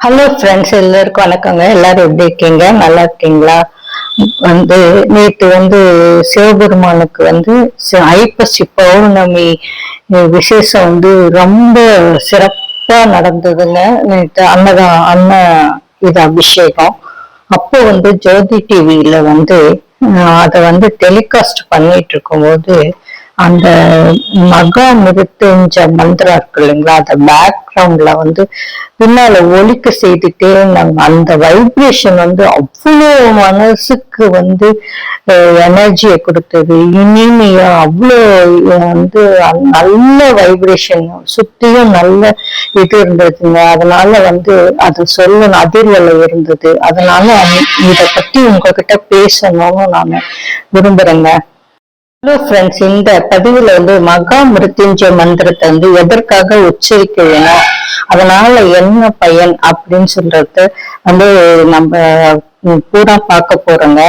Hello friends எல்லாருக்கும் வணக்கங்க. எல்லாரும் எப்படி இருக்கீங்க? நல்லா இருக்கீங்களா? வந்து நேற்று வந்து சிவபெருமானுக்கு வந்து ஐப்பசி பௌர்ணமி விசேஷம் வந்து ரொம்ப சிறப்பாக நடந்ததுங்க. நேற்று அன்னதான் அன்ன இது அபிஷேகம். அப்போ வந்து ஜோதி டிவியில வந்து அதை வந்து டெலிகாஸ்ட் பண்ணிட்டு இருக்கும்போது அந்த மகா மிருத்துஞ்ச மந்திரம் இருக்கு இல்லைங்களா? அந்த பேக்ரவுண்ட்ல வந்து பின்னால ஒலிக்க செய்துட்டே இருந்தாங்க அந்த வைப்ரேஷன் வந்து அவ்வளோ மனசுக்கு வந்து எனர்ஜியை கொடுத்தது. இனிமையா அவ்வளோ வந்து நல்ல வைப்ரேஷன் சுத்தியும் நல்ல இது இருந்ததுங்க. அதனால வந்து அது சொல்லணும் அதிர்வலை இருந்தது. அதனால இதை பத்தி உங்ககிட்ட பேசணும்னு நான் விரும்புறேங்க. ஹலோ ஃப்ரெண்ட்ஸ் இந்த பதிவுல வந்து மகா மிருத்யுஞ்சய மந்திரத்தை வந்து எதற்காக உச்சரிக்க வேணும் அதனால என்ன பயன் அப்படின்னு சொல்றது வந்து நம்ம பூரா பார்க்க போறோங்க.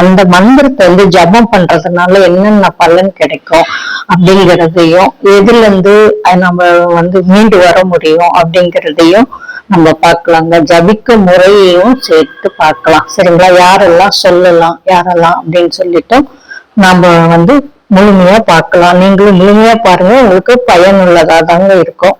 அந்த மந்திரத்தை வந்து ஜபம் பண்றதுனால என்னென்ன பலன் கிடைக்கும் அப்படிங்கிறதையும் எதுல இருந்து நம்ம வந்து மீண்டு வர முடியும் அப்படிங்கிறதையும் நம்ம பார்க்கலாங்க. ஜபிக்க முறையையும் சேர்த்து பார்க்கலாம். சரிங்களா? யாரெல்லாம் சொல்லலாம் யாரெல்லாம் அப்படின்னு சொல்லிட்டு நாம வந்து முழுமையா பார்க்கலாம். நீங்களும் முழுமையா பாருங்க. உங்களுக்கு பயனுள்ளதா தாங்க இருக்கும்.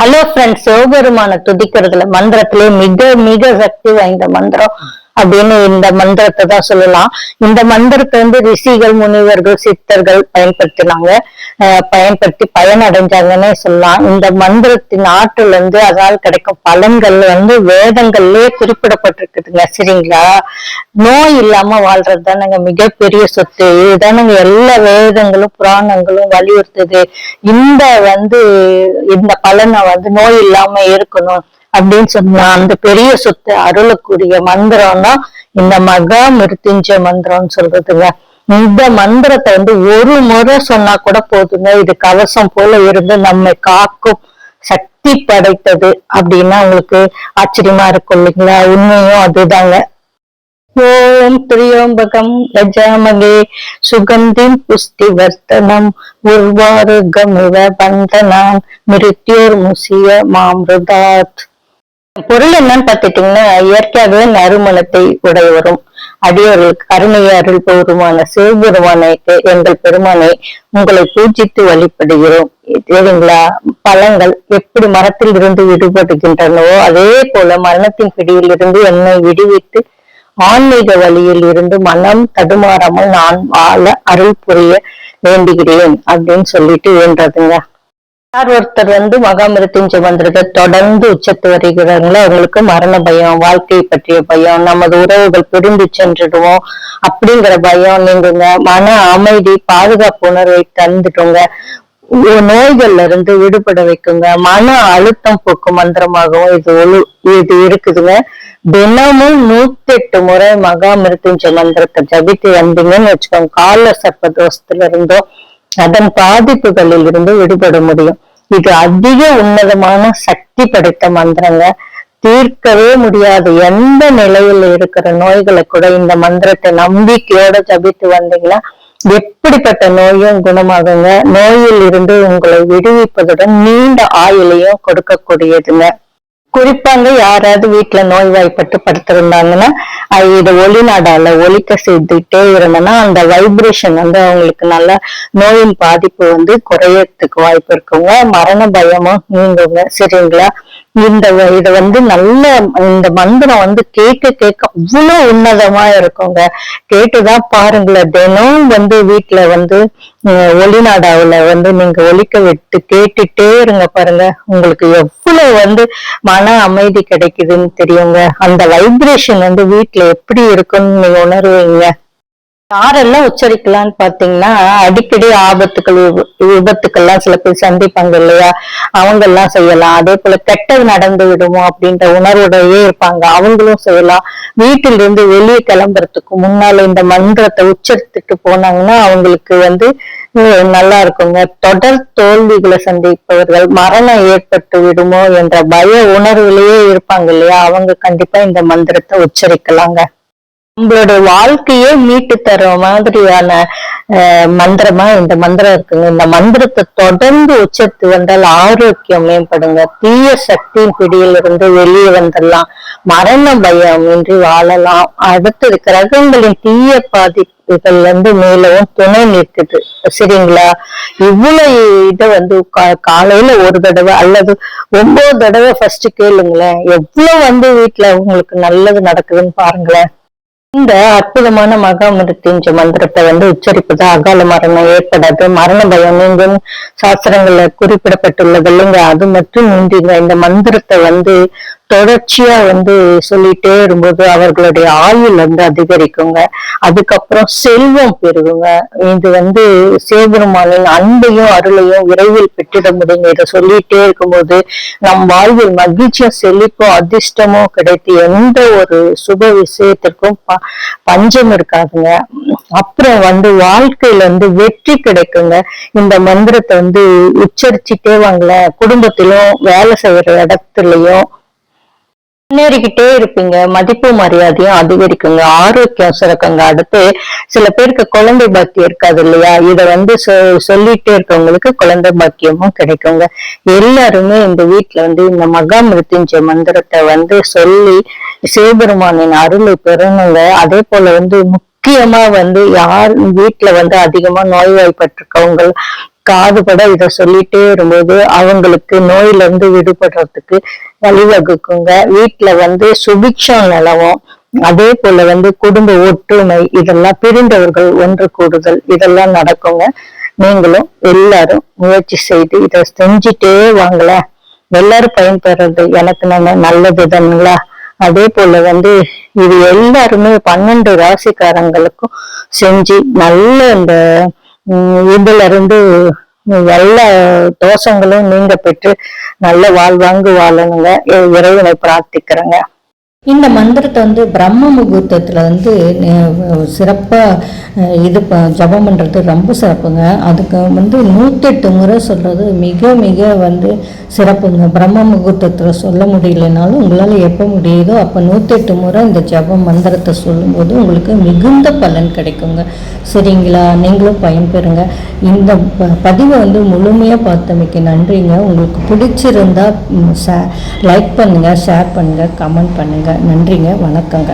ஹலோ ஃப்ரெண்ட்ஸ் சிவபெருமான துதிக்கிறதுல மந்திரத்திலே மிக மிக சக்தி வாய்ந்த மந்திரம். அப்படின்னு இந்த மந்திரத்தை தான் சொல்லலாம். இந்த மந்திரத்தை வந்து ரிஷிகள் முனிவர்கள் சித்தர்கள் பயன்படுத்தினாங்க. பயன்படுத்தி பயனடைஞ்சாங்கன்னே சொல்லலாம். இந்த மந்திரத்தின் ஆற்றல் வந்து அதனால் கிடைக்கும் பலன்கள் வந்து வேதங்கள்லயே குறிப்பிடப்பட்டிருக்குதுங்க. சரிங்களா? நோய் இல்லாம வாழ்றது தானங்க மிகப்பெரிய சொத்து. இதுதானங்க எல்லா வேதங்களும் புராணங்களும் வலியுறுத்துது. இந்த வந்து இந்த பலனை வந்து நோய் இல்லாம இருக்கணும் அப்படின்னு சொன்னா அந்த பெரிய சொத்து அருளக்கூடிய மந்திரம் தான் இந்த மகா மிருத்துஞ்ச மந்திரம்னு சொல்றதுங்க. இந்த மந்திரத்தை வந்து ஒரு முறை சொன்னா கூட போதுங்க. இது கவசம் போல இருந்து நம்மை காக்கும் சக்தி படைத்தது அப்படின்னா உங்களுக்கு ஆச்சரியமா இருக்கும் இல்லைங்களா? உண்மையும் அதுதாங்க. ஓம் திரியோம்பகம் கஜாமகே சுகந்திம் புஷ்டி வர்த்தனம். உர்வாருகமிவ பந்தனான் மிருத்யோர் முசிய மாமிருதாத். பொருள் என்னன்னு பார்த்துட்டீங்கன்னா இயற்கையாகவே நறுமணத்தை உடையவரும் அடியவர்களுக்கு கருணையை அருள் பெருமான சிவபெருமானைக்கு எங்கள் பெருமானை உங்களை பூஜித்து வழிபடுகிறோம். சரிங்களா பழங்கள் எப்படி மரத்தில் இருந்து விடுபடுகின்றனவோ அதே போல மரணத்தின் பிடியில் இருந்து என்னை விடுவித்து ஆன்மீக வழியில் இருந்து மனம் தடுமாறாமல் நான் வாழ அருள் புரிய வேண்டுகிறேன் அப்படின்னு சொல்லிட்டு வேண்டதுங்க யார் ஒருத்தர் வந்து மகாமிருத்யுஞ்ச மந்திரத்தை தொடர்ந்து உச்சத்து வருகிறாங்களோ அவங்களுக்கு மரண பயம் வாழ்க்கை பற்றிய பயம் நமது உறவுகள் பிரிந்து சென்றுடுவோம் அப்படிங்கிற பயம் நீங்குங்க. மன அமைதி பாதுகாப்பு உணர்வை தந்துட்டோங்க நோய்கள்ல இருந்து விடுபட வைக்குங்க. மன அழுத்தம் போக்கும் மந்திரமாகவும் இது ஒழு இது இருக்குதுங்க. தினமும் நூத்தி எட்டு முறை மகா மந்திரத்தை ஜபித்து வந்தீங்கன்னு வச்சுக்கோங்க. கால சர்ப்ப தோஷத்துல இருந்தோ அதன் பாதிப்புகளில் இருந்து விடுபட முடியும். இது அதிக உன்னதமான சக்தி படைத்த மந்திரங்க. தீர்க்கவே முடியாது. எந்த நிலையில இருக்கிற நோய்களை கூட இந்த மந்திரத்தை நம்பிக்கையோட ஜபித்து வந்தீங்கன்னா எப்படிப்பட்ட நோயும் குணமாகுங்க? நோயில் இருந்து உங்களை விடுவிப்பதுடன் நீண்ட ஆயுளையும் கொடுக்கக்கூடியதுங்க. குறிப்பாங்க யாராவது வீட்டுல நோய்வாய்ப்பட்டு படுத்திருந்தாங்கன்னா இது இதை ஒளிநாடால ஒலிக்க செய்துட்டே இருந்தோம்னா அந்த வைப்ரேஷன் வந்து அவங்களுக்கு நல்ல நோயின் பாதிப்பு வந்து குறையறதுக்கு வாய்ப்பு இருக்குங்க மரண பயமும் நீங்குங்க சரிங்களா? இந்த இதை வந்து நல்ல இந்த மந்திரம் வந்து கேட்க கேட்க அவ்வளவு உன்னதமா இருக்குங்க. கேட்டுதான் பாருங்களேன் தினம் வந்து வீட்டுல வந்து ஒளிநாடாவில் வந்து நீங்க ஒலிக்க விட்டு கேட்டுட்டே இருங்க பாருங்க. உங்களுக்கு எவ்வளவு வந்து மன அமைதி கிடைக்குதுன்னு தெரியுங்க? அந்த வைப்ரேஷன் வந்து வீட்டுல எப்படி இருக்குன்னு நீங்க உணர்வீங்க? யாரெல்லாம் உச்சரிக்கலாம்னு பாத்தீங்கன்னா அடிக்கடி ஆபத்துக்கள் விப- விபத்துக்கள்லாம் சில பேர் சந்திப்பாங்க இல்லையா? அவங்க எல்லாம் செய்யலாம். அதே போல கெட்டது நடந்து விடுமோ அப்படின்ற உணர்வுடையே இருப்பாங்க. அவங்களும் செய்யலாம். வீட்டில இருந்து வெளியே கிளம்புறதுக்கு முன்னால இந்த மந்திரத்தை உச்சரித்துட்டு போனாங்கன்னா அவங்களுக்கு வந்து நல்லா இருக்குங்க. தொடர் தோல்விகளை சந்திப்பவர்கள் மரணம் ஏற்பட்டு விடுமோ என்ற பய உணர்விலேயே இருப்பாங்க இல்லையா? அவங்க கண்டிப்பா இந்த மந்திரத்தை உச்சரிக்கலாங்க. நம்மளோட வாழ்க்கையே மீட்டு தர மாதிரியான மந்திரமா இந்த மந்திரம் இருக்குங்க. இந்த மந்திரத்தை தொடர்ந்து உச்சத்து வந்தால் ஆரோக்கியம் மேம்படுங்க. தீய சக்தியின் பிடியிலிருந்து வெளியே வந்துடலாம். மரண பயம் இன்றி வாழலாம். அடுத்தது கிரகங்களின் தீய பாதிப்புகள் வந்து மேலவும் துணை நிற்குது. சரிங்களா? இவ்வளவு இதை வந்து காலையில ஒரு தடவை அல்லது ஒன்பது தடவை ஃபர்ஸ்ட் கேளுங்களேன். எவ்வளவு வந்து வீட்டுல உங்களுக்கு நல்லது நடக்குதுன்னு பாருங்களேன். இந்த அற்புதமான மகாமிருத்யுஞ்ச மந்திரத்தை வந்து உச்சரிப்பது அகால மரணம் ஏற்படாது. மரண பயம் நீங்கும் சாஸ்திரங்கள்ல குறிப்பிடப்பட்டுள்ளது இல்லைங்க. அது மட்டும் நீங்க இந்த மந்திரத்தை வந்து தொடர்ச்சியா வந்து சொல்லிட்டே இருக்கும்போது அவர்களுடைய ஆயுள் வந்து அதிகரிக்குங்க. அதுக்கப்புறம் செல்வம் பெருகுங்க. இது வந்து சிவபெருமானின் அன்பையும் அருளையும் விரைவில் பெற்றிட முடியுங்க. இதை சொல்லிட்டே இருக்கும்போது நம் வாழ்வில் மகிழ்ச்சியும் செழிப்பும் அதிர்ஷ்டமும் கிடைத்து எந்த ஒரு சுப விஷயத்திற்கும் ப- பஞ்சம் இருக்காதுங்க. அப்புறம் வந்து வாழ்க்கையில வந்து வெற்றி கிடைக்குங்க. இந்த மந்திரத்தை வந்து உச்சரிச்சுட்டே வாங்கல குடும்பத்திலும் வேலை செய்யற இடத்துலயும் முன்னேறிக்கிட்டே இருப்பீங்க. மதிப்பு மரியாதையும் அதிகரிக்குங்க. ஆரோக்கியம் சிறக்குங்க அடுத்து சில பேருக்கு குழந்தை பாக்கியம் இருக்காது இல்லையா? இத வந்து சொ- சொல்லிட்டே இருக்கவங்களுக்கு குழந்தை பாக்கியமும் கிடைக்குங்க. எல்லாருமே இந்த வீட்டுல வந்து இந்த மகா மந்திரத்தை வந்து சொல்லி சிவபெருமானின் அருளை பெறணுங்க. அதே போல வந்து முக்கியமா வந்து யார் வீட்டுல வந்து அதிகமா நோய்வாய்ப்பட்டிருக்கவங்க காதுபட இதை சொல்லிட்டே இருக்கும்போது அவங்களுக்கு நோயில இருந்து விடுபடுறதுக்கு வழிவகுக்குங்க. வீட்டுல வந்து சுபிக்ஷம் நிலவும் அதே போல வந்து குடும்ப ஒற்றுமை இதெல்லாம் பிரிந்தவர்கள் ஒன்று கூடுதல் இதெல்லாம் நடக்குங்க. நீங்களும் எல்லாரும் முயற்சி செய்து இதை செஞ்சுட்டே வாங்கல எல்லாரும் பயன்பெறது எனக்கு நம்ம நல்லது தானுங்களா? அதே போல வந்து இது எல்லாருமே பன்னெண்டு ராசிக்காரங்களுக்கும் செஞ்சு நல்ல இந்த உம் இதுல இருந்து எல்லா தோஷங்களும் நீங்க பெற்று நல்ல வாழ்வாங்கு வாழணுங்க இறைவனை பிரார்த்திக்கிறேங்க. இந்த மந்திரத்தை வந்து பிரம்ம முகூர்த்தத்தில் வந்து சிறப்பாக இது ப ஜபம் பண்ணுறது ரொம்ப சிறப்புங்க. அதுக்கு வந்து நூற்றெட்டு முறை சொல்கிறது மிக மிக வந்து சிறப்புங்க. பிரம்ம முகூர்த்தத்தில் சொல்ல முடியலனாலும் உங்களால் எப்போ முடியுதோ அப்போ நூற்றெட்டு முறை இந்த ஜபம் மந்திரத்தை சொல்லும்போது உங்களுக்கு மிகுந்த பலன் கிடைக்குங்க. சரிங்களா? நீங்களும் பயன்பெறுங்க. இந்த ப- பதிவை வந்து முழுமையாக பார்த்தமைக்கு நன்றிங்க. உங்களுக்கு பிடிச்சிருந்தா லைக் பண்ணுங்கள் ஷேர் பண்ணுங்கள் கமெண்ட் பண்ணுங்கள் நன்றிங்க வணக்கங்க.